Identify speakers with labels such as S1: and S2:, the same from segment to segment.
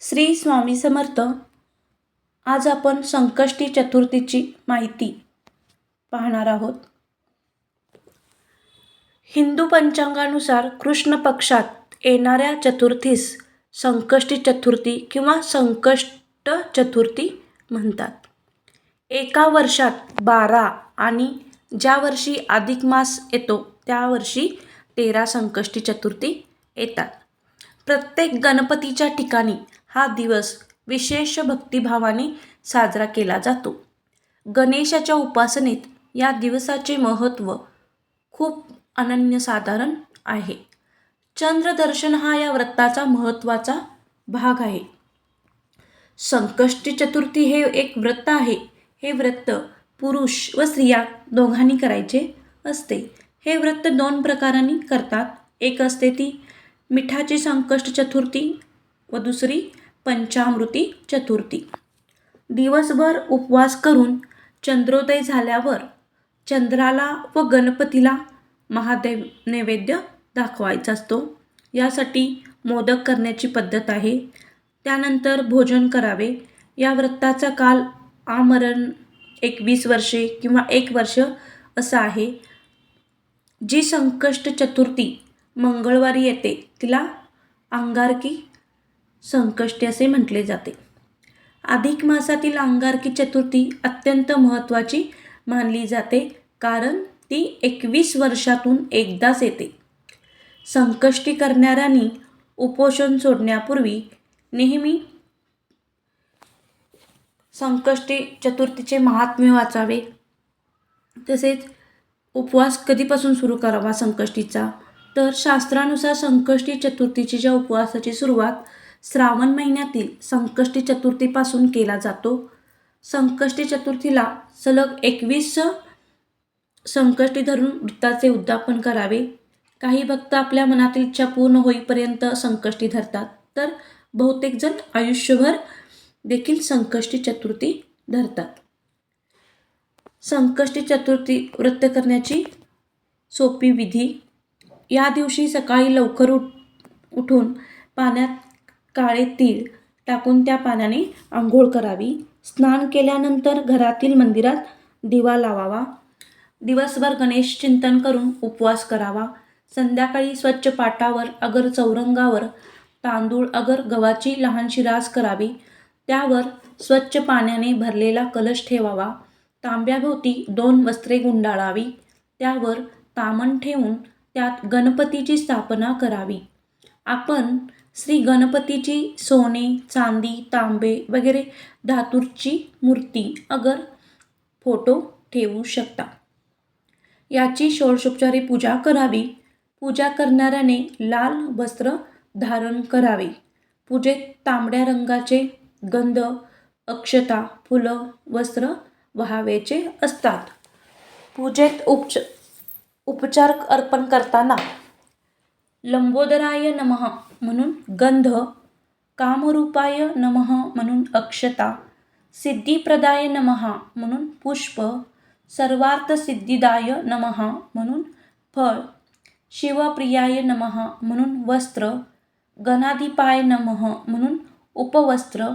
S1: श्री स्वामी समर्थ. आज आपण संकष्टी चतुर्थीची माहिती पाहणार आहोत. हिंदू पंचांगानुसार कृष्ण पक्षात येणाऱ्या चतुर्थीस संकष्टी चतुर्थी किंवा संकष्ट चतुर्थी म्हणतात. एका वर्षात बारा आणि ज्या वर्षी अधिक मास येतो त्या वर्षी तेरा संकष्टी चतुर्थी येतात. प्रत्येक गणपतीच्या ठिकाणी हा दिवस विशेष भक्तिभावाने साजरा केला जातो. गणेशाच्या उपासनेत या दिवसाचे महत्त्व खूप अनन्यसाधारण आहे. चंद्रदर्शन हा या व्रताचा महत्त्वाचा भाग आहे. संकष्टी चतुर्थी हे एक व्रत आहे. हे व्रत पुरुष व स्त्रिया दोघांनी करायचे असते. हे व्रत दोन प्रकारांनी करतात. एक असते ती मिठाची संकष्ट चतुर्थी व दुसरी पंचामृती चतुर्थी. दिवसभर उपवास करून चंद्रोदय झाल्यावर चंद्राला व गणपतीला महादेव नैवेद्य दाखवायचा असतो. यासाठी मोदक करण्याची पद्धत आहे. त्यानंतर भोजन करावे. या व्रताचा काल आमरण एकवीस वर्षे किंवा एक वर्ष असं आहे. जी संकष्ट चतुर्थी मंगळवारी येते तिला अंगारकी संकष्टी असे म्हटले जाते. अधिक मासातील अंगारकी चतुर्थी अत्यंत महत्त्वाची मानली जाते कारण ती एकवीस वर्षातून एकदाच येते. संकष्टी करणाऱ्यांनी उपोषण सोडण्यापूर्वी नेहमी संकष्टी चतुर्थीचे महात्म्य वाचावे. तसेच उपवास कधीपासून सुरू करावा संकष्टीचा? तर शास्त्रानुसार संकष्टी चतुर्थीची ज्या उपवासाची सुरुवात श्रावण महिन्यातील संकष्टी चतुर्थीपासून केला जातो. संकष्टी चतुर्थीला सलग एकवीस संकष्टी धरून वृत्ताचे उद्यापन करावे. काही भक्त आपल्या मनातील इच्छा पूर्ण होईपर्यंत संकष्टी धरतात. तर बहुतेक जण आयुष्यभर देखील संकष्टी चतुर्थी धरतात. संकष्टी चतुर्थी व्रत करण्याची सोपी विधी. या दिवशी सकाळी लवकर उठ उठून पाण्यात काळे तीळ टाकून त्या पाण्याने आंघोळ करावी. स्नान केल्यानंतर घरातील मंदिरात दिवा लावावा. दिवसभर गणेश चिंतन करून उपवास करावा. संध्याकाळी स्वच्छ पाटावर अगर चौरंगावर तांदूळ अगर गव्हाची लहानशी रास करावी. त्यावर स्वच्छ पाण्याने भरलेला कलश ठेवावा. तांब्याभोवती दोन वस्त्रे गुंडाळावी. त्यावर तामण ठेवून त्यात गणपतीची स्थापना करावी. आपण श्री गणपतीची सोने चांदी तांबे वगैरे धातूरची मूर्ती अगर फोटो ठेवू शकता. याची षोडशोपचारी पूजा करावी. पूजा करणाऱ्याने लाल वस्त्र धारण करावे. पूजेत तांबड्या रंगाचे गंध अक्षता फुलं वस्त्र व्हावेचे असतात. पूजेत उपच उपचार अर्पण करताना. लंबोदराय नमः. म्हणून गंध कामरूपाय नमः म्हणून अक्षता सिद्धिप्रदाय नमः म्हणून पुष्प सर्वार्थ सिद्धिदाय नमः म्हणून फळ शिवप्रियाय नमः म्हणून वस्त्र गणाधिपाय नमः म्हणून उपवस्त्र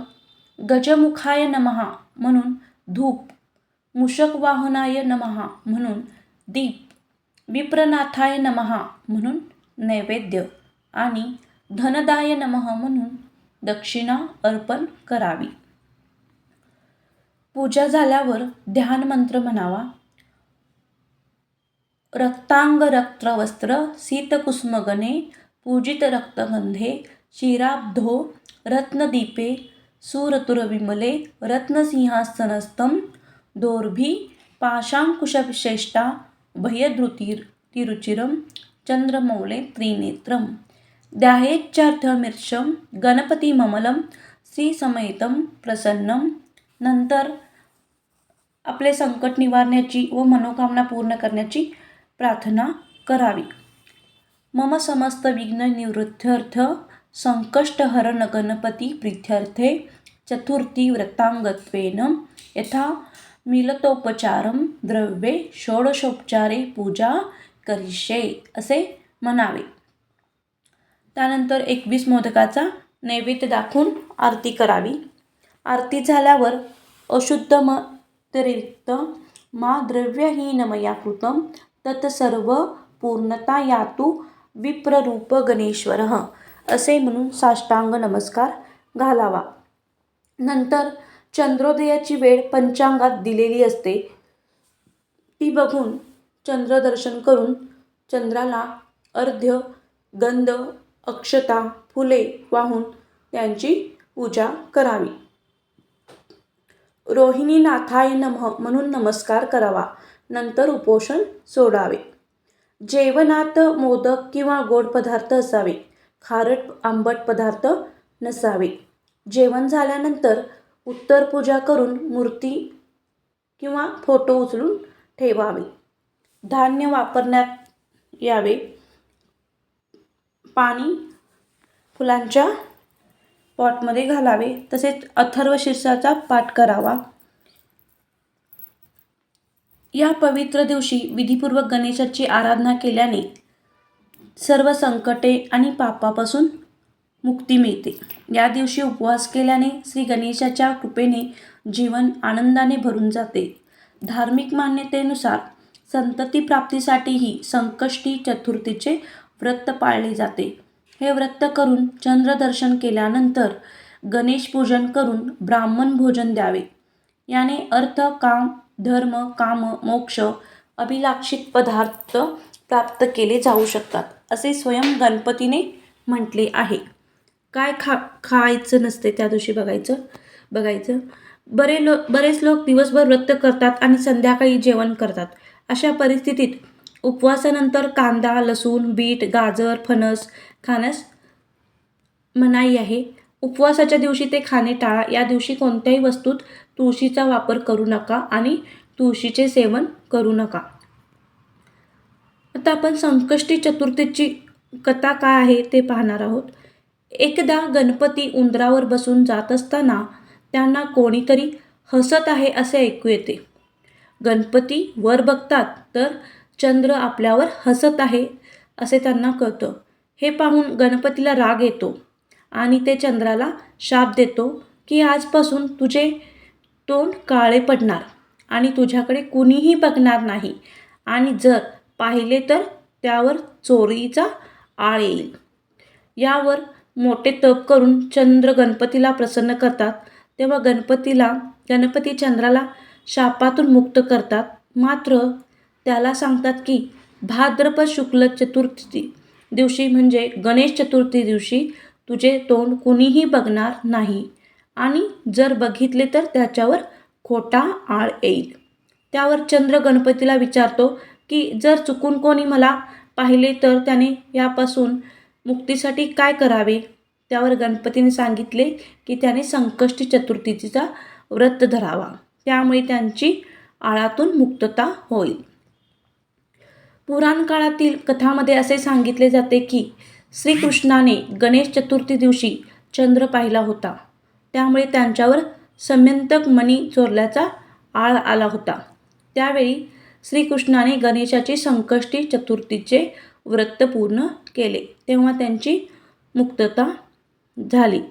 S1: गजमुखाय नमः म्हणून धूप मुषकवाहनाय नमः म्हणून दीप विप्रनाथाय नमः म्हणून नैवेद्य आणि धनदाय नमः म्हणून दक्षिणा अर्पण करावी. पूजा झाल्यावर ध्यान मंत्र म्हणावा. रक्तांग रक्तवस्त्र शीतकुस्मगणे पूजित रक्तगंधे क्षीराब्धो रत्नदीपे सुरतुरविमले रत्नसिंहासनस्थं दोर्भी पाशाङ्कुशविशेष्टा भयधृतीर तिरुचिरं चंद्रमौले त्रिनेत्रम. ध्यायेच्छार्थमिर्षं श्री श्रीसमेतं प्रसन्नं. नंतर आपले संकट निवारण्याची व मनोकामना पूर्ण करण्याची प्रार्थना करावी. मम समस्त विघ्न निवृत्त्यर्थ संकष्टहरण गणपती प्रीत्यर्थे चतुर्थी व्रतांगत्वेन यथा मिलतोपचारम द्रव्ये षोडशोपचारे पूजा करिष्ये असे म्हणावे. त्यानंतर एकवीस मोदकाचा नैवेद्य दाखवून आरती करावी. आरती झाल्यावर अशुद्ध म व्यतिरिक्त मा द्रव्यहीनमया तत् तत्सर्व पूर्णता यातू विप्ररूप गणेश्वर असे म्हणून साष्टांग नमस्कार घालावा. नंतर चंद्रोदयाची वेळ पंचांगात दिलेली असते. ती बघून चंद्रदर्शन करून चंद्राला अर्ध्य गंध अक्षता फुले वाहून त्यांची पूजा करावी. रोहिणीनाथाय नम म्हणून नमस्कार करावा. नंतर उपोषण सोडावे. जेवणात मोदक किंवा गोड पदार्थ असावे. खारट आंबट पदार्थ नसावे. जेवण झाल्यानंतर उत्तर पूजा करून मूर्ती किंवा फोटो उचलून ठेवावे. धान्य वापरण्यात यावे. पाणी फुलांच्या पॉटमध्ये घालावे. तसेच अथर्व शीर्षाचा पाठ करावा. या पवित्र दिवशी विधीपूर्वक गणेशाची आराधना केल्याने सर्व संकटे आणि पापापासून मुक्ती मिळते. या दिवशी उपवास केल्याने श्री गणेशाच्या कृपेने जीवन आनंदाने भरून जाते. धार्मिक मान्यतेनुसार संतती प्राप्तीसाठीही संकष्टी चतुर्थीचे व्रत पाळले जाते. हे व्रत करून चंद्रदर्शन केल्यानंतर गणेश पूजन करून ब्राह्मण भोजन द्यावे. याने अर्थ काम धर्म काम मोक्ष अभिलाक्षित पदार्थ प्राप्त केले जाऊ शकतात असे स्वयं गणपतीने म्हटले आहे. काय खा खायचं नसते त्या दिवशी बघायचं बघायचं. बरे लो बरेच लोक दिवसभर व्रत करतात आणि संध्याकाळी जेवण करतात. अशा परिस्थितीत उपवासानंतर कांदा लसूण बीट गाजर फणस खाण्यास मनाई आहे. उपवासाच्या दिवशी ते खाणे टाळा. या दिवशी कोणत्याही वस्तूत तुळशीचा वापर करू नका आणि तुळशीचे सेवन करू नका. आता आपण संकष्टी चतुर्थीची कथा काय आहे ते पाहणार आहोत. एकदा गणपती उंदरावर बसून जात असताना त्यांना कोणीतरी हसत आहे असे ऐकू येते. गणपती वर बघतात तर चंद्र आपल्यावर हसत आहे असे त्यांना कळतं. हे पाहून गणपतीला राग येतो आणि ते चंद्राला शाप देतो की आजपासून तुझे तोंड काळे पडणार आणि तुझ्याकडे कुणीही बघणार नाही आणि जर पाहिले तर त्यावर चोरीचा आळ येईल. यावर मोठे तप करून चंद्र गणपतीला प्रसन्न करतात. तेव्हा गणपतीला गणपती चंद्राला शापातून मुक्त करतात. मात्र त्याला सांगतात की भाद्रपद शुक्ल चतुर्थी दिवशी म्हणजे गणेश चतुर्थी दिवशी तुझे तोंड कुणीही बघणार नाही. आणि जर बघितले तर त्याच्यावर खोटा आळ येईल. त्यावर चंद्र गणपतीला विचारतो की जर चुकून कोणी मला पाहिले तर त्याने यापासून मुक्तीसाठी काय करावे? त्यावर गणपतीने सांगितले की त्याने संकष्टी चतुर्थीचा व्रत धरावा. त्यामुळे त्यांची आळातून मुक्तता होईल. पुराणकाळातील कथामध्ये असे सांगितले जाते की श्रीकृष्णाने गणेश चतुर्थी दिवशी चंद्र पाहिला होता. त्यामुळे त्यांच्यावर सम्यंतक मणी चोरल्याचा आळ आला होता. त्यावेळी श्रीकृष्णाने गणेशाची संकष्टी चतुर्थीचे व्रत पूर्ण केले. तेव्हा त्यांची मुक्तता झाली.